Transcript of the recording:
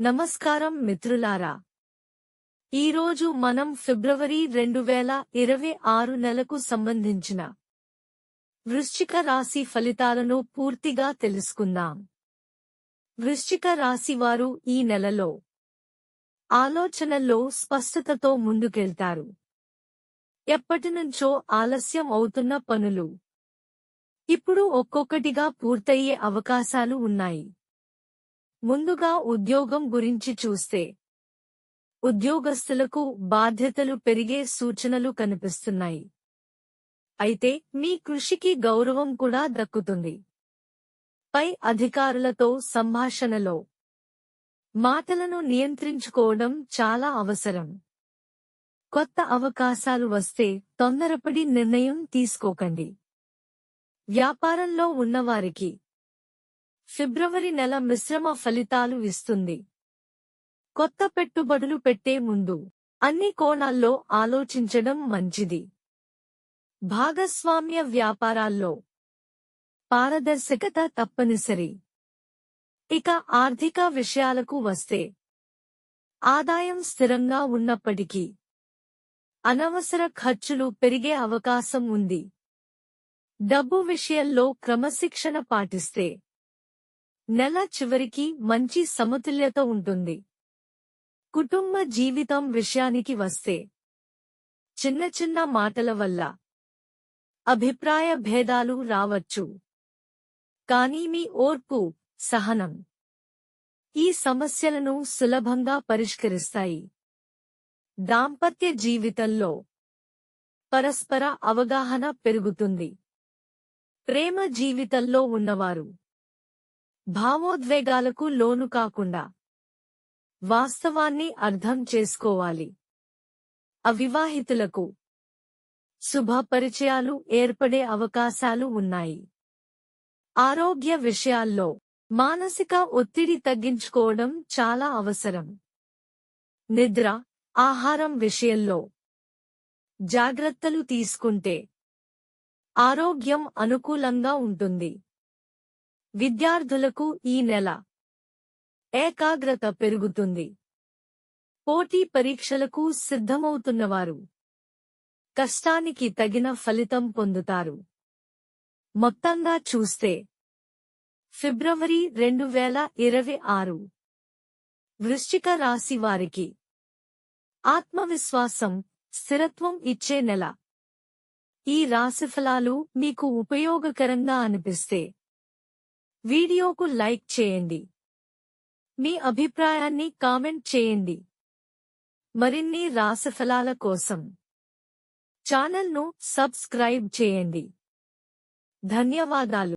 నమస్కారం మిత్రులారా. ఈరోజు మనం ఫిబ్రవరి రెండు వేల ఇరవై ఆరు నెలకు సంబంధించిన వృశ్చిక రాశి ఫలితాలను పూర్తిగా తెలుసుకుందాం. వృశ్చిక రాశివారు ఈ నెలలో ఆలోచనల్లో స్పష్టతతో ముందుకెళ్తారు. ఎప్పటినుంచో ఆలస్యం అవుతున్న పనులు ఇప్పుడు ఒక్కొక్కటిగా పూర్తయ్యే అవకాశాలు ఉన్నాయి. ముందుగా ఉద్యోగం గురించి చూస్తే. ఉద్యోగస్తులకు బాధ్యతలు పెరిగే సూచనలు కనిపిస్తున్నాయి. అయితే మీ కృషికి గౌరవం కూడా దక్కుతుంది. పై అధికారులతో సంభాషణలో. మాటలను నియంత్రించుకోవడం చాలా అవసరం. కొత్త అవకాశాలు వస్తే తొందరపడి నిర్ణయం తీసుకోకండి. వ్యాపారంలో ఉన్నవారికి. ఫిబ్రవరి నెల మిశ్రమ ఫలితాలు ఇస్తుంది. కొత్త పెట్టుబడులు పెట్టే ముందు అన్ని కోణాల్లో ఆలోచించడం మంచిది. భాగస్వామ్య వ్యాపారాల్లో పారదర్శకత తప్పనిసరి. ఇక ఆర్థిక విషయాలకు వస్తే ఆదాయం స్థిరంగా ఉన్నప్పటికీ అనవసర ఖర్చులు పెరిగే అవకాశం ఉంది. డబ్బు విషయంలో క్రమశిక్షణ పాటిస్తే నెల చివరికి మంచి సమతుల్యత ఉంటుంది. కుటుంబ జీవితం విషయానికి వస్తే చిన్న చిన్న మాటల వల్ల అభిప్రాయ భేదాలు రావచ్చు. కానీ మీ ఓర్పు సహనం ఈ సమస్యలను సులభంగా పరిష్కరిస్తాయి. దాంపత్య జీవితంలో పరస్పర అవగాహన పెరుగుతుంది. ప్రేమ జీవితంలో ఉన్నవారు భావోద్వేగాలకు లోను కాకుండా వాస్తవాన్ని అర్థం చేసుకోవాలి. అవివాహితులకు శుభ పరిచయాలు ఏర్పడే అవకాశాలు ఉన్నాయి. ఆరోగ్య విషయాల్లో మానసిక ఒత్తిడి తగ్గించుకోవడం చాలా అవసరం. నిద్ర ఆహారం విషయంలో జాగ్రత్తలు తీసుకుంటే ఆరోగ్యం అనుకూలంగా ఉంటుంది. విద్యార్థులకు ఈ నెల ఏకాగ్రత పెరుగుతుంది. పోటీ పరీక్షలకు సిద్ధమవుతున్నవారు కష్టానికి తగిన ఫలితం పొందుతారు. మొత్తంగా చూస్తే ఫిబ్రవరి రెండు వేల ఇరవై ఆరు వృశ్చిక రాశి వారికి ఆత్మవిశ్వాసం స్థిరత్వం ఇచ్చే నెల. ఈ రాశిఫలాలు మీకు ఉపయోగకరంగా అనిపిస్తే వీడియోకు లైక్ చేయండి. మీ అభిప్రాయాన్ని కామెంట్ చేయండి. మరిన్ని రాశిఫలాల కోసం ఛానల్ను సబ్స్క్రైబ్ చేయండి. ధన్యవాదాలు.